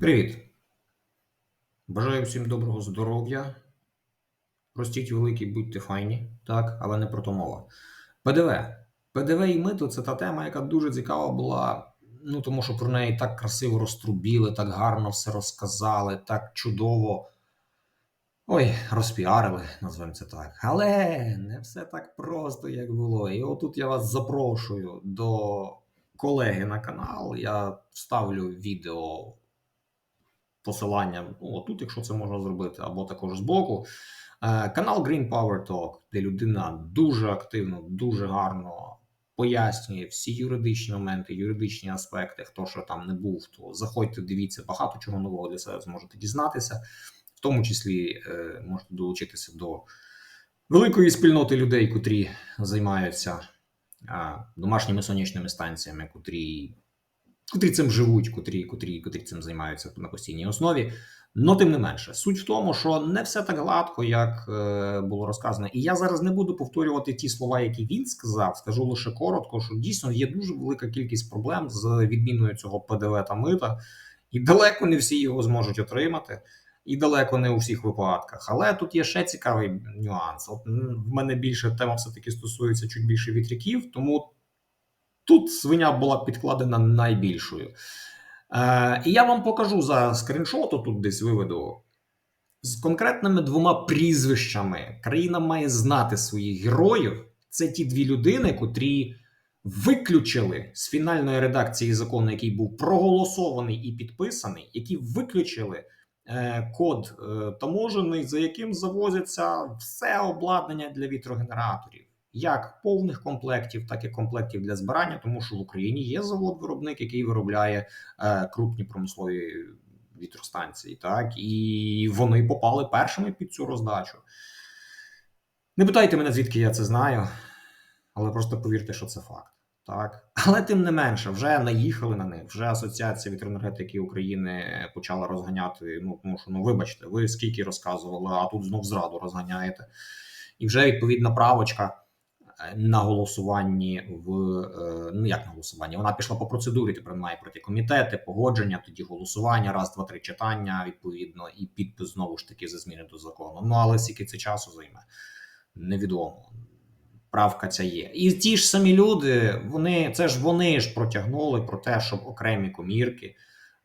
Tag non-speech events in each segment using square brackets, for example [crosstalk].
Привіт! Бажаю всім доброго здоров'я. Ростіть великі, будьте файні, так, але не про то мова. ПДВ. ПДВ і мито це та тема, яка дуже цікава була. Ну, тому що про неї так красиво розтрубіли, так гарно все розказали, так чудово. Ой, розпіарили, назвемо це так. Але не все так просто, як було. І отут я вас запрошую до колеги на канал. Я вставлю відео посилання ну, тут, якщо це можна зробити, або також збоку. Е, Канал Green Power Talk, де людина дуже активно, дуже гарно пояснює всі юридичні моменти, юридичні аспекти. Хто що там не був, то заходьте, дивіться, багато чого нового для себе зможете дізнатися. В тому числі е, можете долучитися до великої спільноти людей, котрі займаються е, домашніми сонячними станціями, котрі котрі цим живуть, котрі, котрі, котрі цим займаються на постійній основі. Но тим не менше, суть в тому, що не все так гладко, як е, було розказано. І я зараз не буду повторювати ті слова, які він сказав. Скажу лише коротко, що дійсно є дуже велика кількість проблем з відміною цього ПДВ та мита, і далеко не всі його зможуть отримати, і далеко не у всіх випадках. Але тут є ще цікавий нюанс. От в мене більше тема все таки стосується чуть більше вітряків, тому Тут свиня була підкладена найбільшою. Е, І я вам покажу за скріншоту, тут десь виведу. З конкретними двома прізвищами країна має знати своїх героїв. Це ті дві людини, котрі виключили з фінальної редакції закону, який був проголосований і підписаний, які виключили е, код е, таможений, за яким завозиться все обладнання для вітрогенераторів як повних комплектів, так і комплектів для збирання, тому що в Україні є завод-виробник, який виробляє е, крупні промислові вітростанції, так і вони попали першими під цю роздачу. Не питайте мене, звідки я це знаю, але просто повірте, що це факт. Так, але тим не менше, вже наїхали на них. Вже Асоціація вітроенергетики України почала розганяти. Ну тому що ну вибачте, ви скільки розказували, а тут знов зраду розганяєте, і вже відповідна правочка на голосуванні в е, ну як на голосуванні? Вона пішла по процедурі. Тепер має проти комітети, погодження, тоді голосування, раз, два, три читання відповідно, і підпис знову ж таки за зміни до закону. Ну але скільки це часу займе, невідомо. Правка ця є, і ті ж самі люди, вони це ж вони ж протягнули про те, щоб окремі комірки,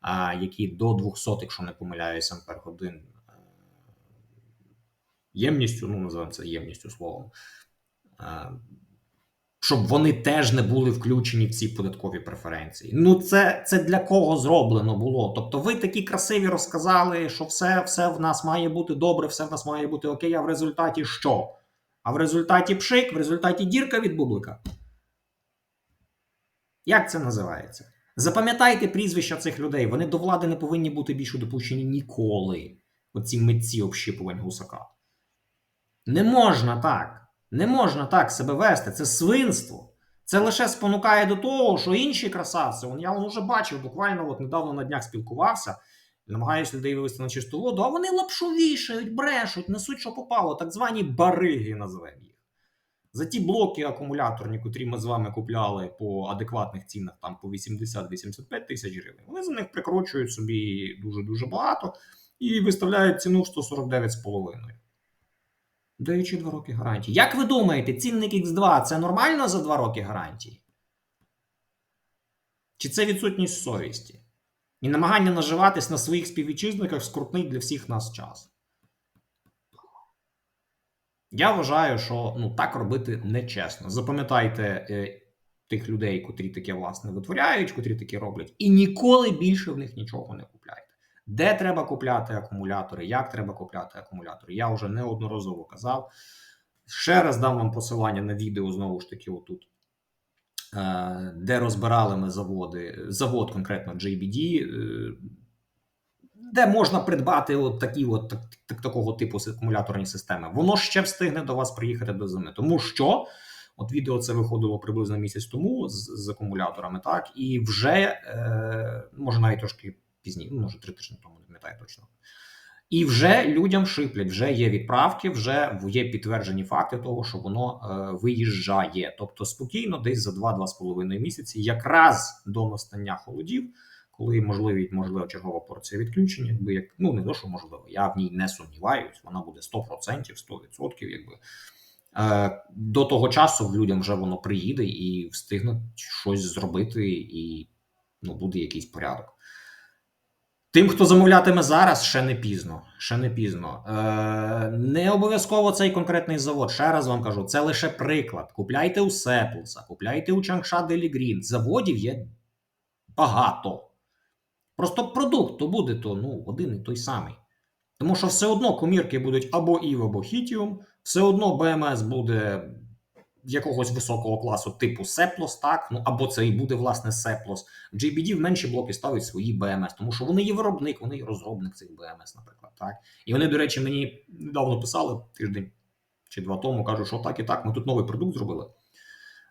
а, які до 200, якщо не помиляюся, ампер годин е, ємністю, ну називаємо це ємністю словом, щоб вони теж не були включені в ці податкові преференції. Ну, це це для кого зроблено було? Тобто, ви такі красиві розказали, що все все в нас має бути добре, все в нас має бути окей. А в результаті що? А в результаті пшик, в результаті дірка від бублика. Як це називається? Запам'ятайте прізвища цих людей. Вони до влади не повинні бути більше допущені ніколи. Оці митці общипувань гусака. Не можна так. Не можна так себе вести, це свинство. Це лише спонукає до того, що інші красавці, я вже бачив, буквально от недавно на днях спілкувався, намагаюся людей вивести на чисту воду, а вони лапшу вішають, брешуть, несуть, що попало, так звані бариги називаємо їх. За ті блоки акумуляторні, котрі ми з вами купляли по адекватних цінах, там по 80-85 тисяч гривень, вони за них прикручують собі дуже-дуже багато і виставляють ціну в 149,5 даючи 2 роки гарантії. Як ви думаєте, цінник X2 це нормально за 2 роки гарантії? Чи це відсутність совісті? І намагання наживатись на своїх співвітчизниках скрутний для всіх нас час. Я вважаю, що ну, так робити нечесно. Запам'ятайте е, тих людей, котрі таке власне витворяють, котрі таке роблять, і ніколи більше в них нічого не купляйте. Де треба купляти акумулятори, як треба купляти акумулятори, я вже неодноразово казав. Ще раз дам вам посилання на відео, знову ж таки, отут, е, де розбирали ми заводи, завод, конкретно JBD, е, де можна придбати от такі от так, так, такого типу акумуляторні системи. Воно ще встигне до вас приїхати до зими. Тому що от відео це виходило приблизно місяць тому з, з акумуляторами, так, і вже е, може навіть трошки пізніше, ну, може три тижні тому, не пам'ятаю точно. І вже людям шиплять, вже є відправки, вже є підтверджені факти того, що воно е, виїжджає. Тобто спокійно, десь за 2-2,5 місяці, якраз до настання холодів, коли можливі, можливо, чергова порція відключення, якби як ну не то, що можливо, я в ній не сумніваюсь, вона буде 100%, 100%, якби. Е, До того часу людям вже воно приїде і встигнуть щось зробити, і ну, буде якийсь порядок. Тим, хто замовлятиме зараз, ще не пізно. Ще не пізно. Е, Не обов'язково цей конкретний завод. Ще раз вам кажу, це лише приклад. Купляйте у Сеплса, купляйте у Чангша Делігрін. Заводів є багато. Просто продукт то буде то ну, один і той самий. Тому що все одно комірки будуть або ІВ, або Хітіум, все одно БМС буде якогось високого класу, типу Сеплос, так, ну або це і буде власне Сеплос. В JBD в менші блоки ставить свої БМС, тому що вони є виробник, вони є розробник цих БМС, наприклад. так. І вони, до речі, мені недавно писали тиждень чи два тому, кажуть, що так і так, ми тут новий продукт зробили.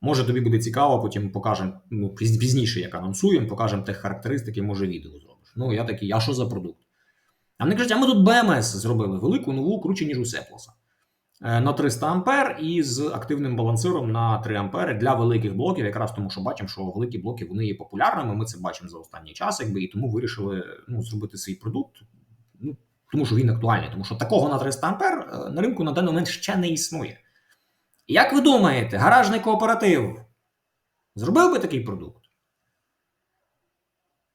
Може, тобі буде цікаво, потім покажемо ну, пізніше, як анонсуємо, покажемо тих характеристики, може, відео зробиш. Ну, я такий, а що за продукт? А вони кажуть, а ми тут БМС зробили велику, нову, круче, ніж у Сеплоса. Е, На 300 ампер і з активним балансиром на 3 ампери для великих блоків, якраз тому, що бачимо, що великі блоки вони є популярними. Ми це бачимо за останній час, якби і тому вирішили ну, зробити свій продукт. Ну, тому що він актуальний, тому що такого на 300 ампер е, на ринку на даний момент ще не існує. Як ви думаєте, гаражний кооператив зробив би такий продукт?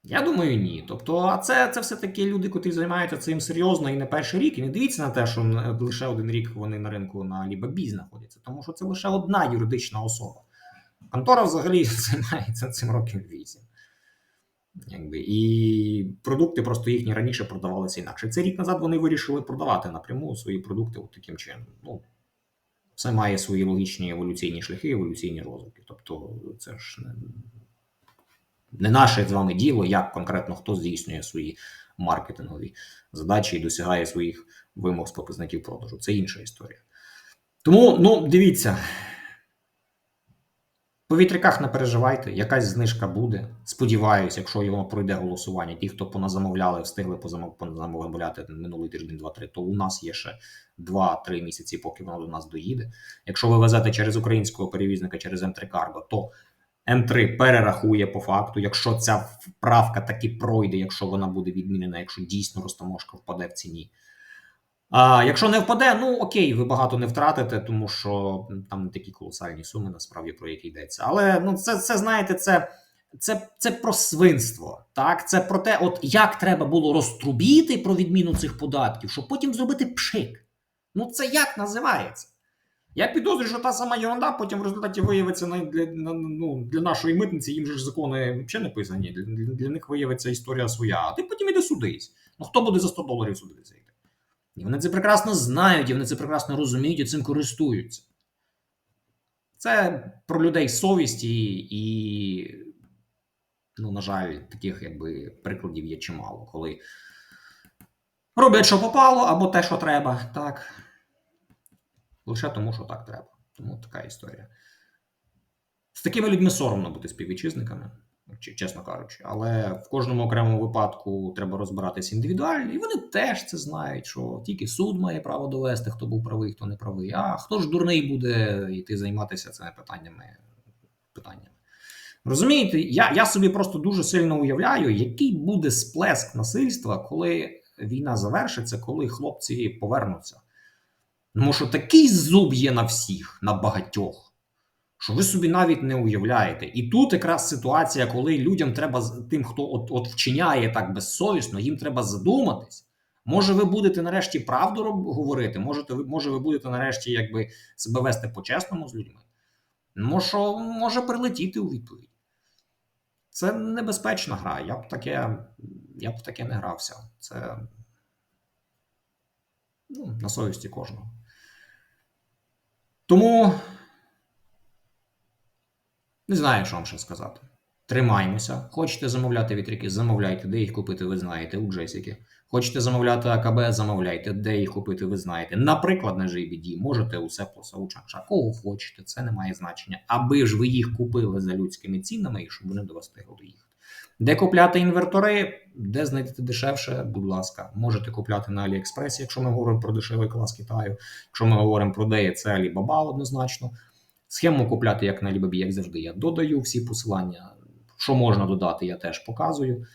Я думаю, ні. Тобто, а це, це все-таки люди, котрі займаються цим серйозно і не перший рік. І не дивіться на те, що лише один рік вони на ринку на Alibaba знаходяться, тому що це лише одна юридична особа. Контора взагалі [laughs] займається цим 8. Якби, і продукти просто їхні раніше продавалися інакше. Цей рік назад вони вирішили продавати напряму свої продукти от таким чином. Ну, це має свої логічні еволюційні шляхи, еволюційні розвитки. Тобто, це ж не, не наше з вами діло, як конкретно хто здійснює свої маркетингові задачі і досягає своїх вимог з показників продажу. Це інша історія. Тому, ну, дивіться. По вітряках не переживайте, якась знижка буде. Сподіваюсь, якщо його пройде голосування. Ті, хто поназамовляли, встигли позамов- позамовляти минулий тиждень, два-три, то у нас є ще 2-3 місяці, поки воно до нас доїде. Якщо ви везете через українського перевізника, через М3 Cargo, то М3 перерахує по факту, якщо ця правка таки пройде, якщо вона буде відмінена, якщо дійсно розтаможка впаде в ціні. А якщо не впаде, ну окей, ви багато не втратите, тому що там не такі колосальні суми, насправді про які йдеться. Але ну це, це знаєте, це, це, це про свинство. Так, це про те, от як треба було розтрубіти про відміну цих податків, щоб потім зробити пшик. Ну це як називається? Я підозрюю, що та сама ерунда потім в результаті виявиться на, для, на, ну, для нашої митниці, їм же ж закони взагалі не писані. Для, для, них виявиться історія своя. А ти потім іди судись. Ну хто буде за 100 доларів судитися? І вони це прекрасно знають, і вони це прекрасно розуміють і цим користуються. Це про людей совісті і, ну, на жаль, таких якби прикладів є чимало, коли роблять, що попало, або те, що треба, так. Лише тому, що так треба. Тому така історія. З такими людьми соромно бути співвітчизниками, чесно кажучи. Але в кожному окремому випадку треба розбиратися індивідуально, і вони теж це знають, що тільки суд має право довести, хто був правий, хто не правий. А хто ж дурний буде йти займатися цими питаннями? питаннями. Розумієте, я, я собі просто дуже сильно уявляю, який буде сплеск насильства, коли війна завершиться, коли хлопці повернуться. Тому що такий зуб є на всіх, на багатьох, що ви собі навіть не уявляєте. І тут якраз ситуація, коли людям треба тим, хто от, от вчиняє так безсовісно, їм треба задуматись. Може, ви будете нарешті правду говорити, можете, може, ви будете нарешті якби себе вести по-чесному з людьми. Може, може прилетіти у відповідь. Це небезпечна гра. Я б таке, я б таке не грався. Це ну, на совісті кожного. Тому не знаю, що вам ще сказати. Тримаймося. Хочете замовляти вітряки, замовляйте. Де їх купити, ви знаєте, у Джесіки. Хочете замовляти АКБ, замовляйте. Де їх купити, ви знаєте. Наприклад, на JBD, можете у Сеплоса, у Чанша. Кого хочете, це не має значення. Аби ж ви їх купили за людськими цінами і щоб вони до вас встигли доїхати. Де купляти інвертори, де знайти дешевше, будь ласка, можете купляти на Аліекспресі, якщо ми говоримо про дешевий клас Китаю. Якщо ми говоримо про DE, це Alibaba однозначно. Схему купляти як на Alibaba, як завжди. Я додаю всі посилання. Що можна додати, я теж показую.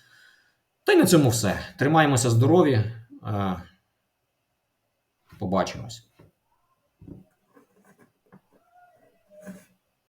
Та й на цьому все. Тримаємося здорові. Е, Побачимось.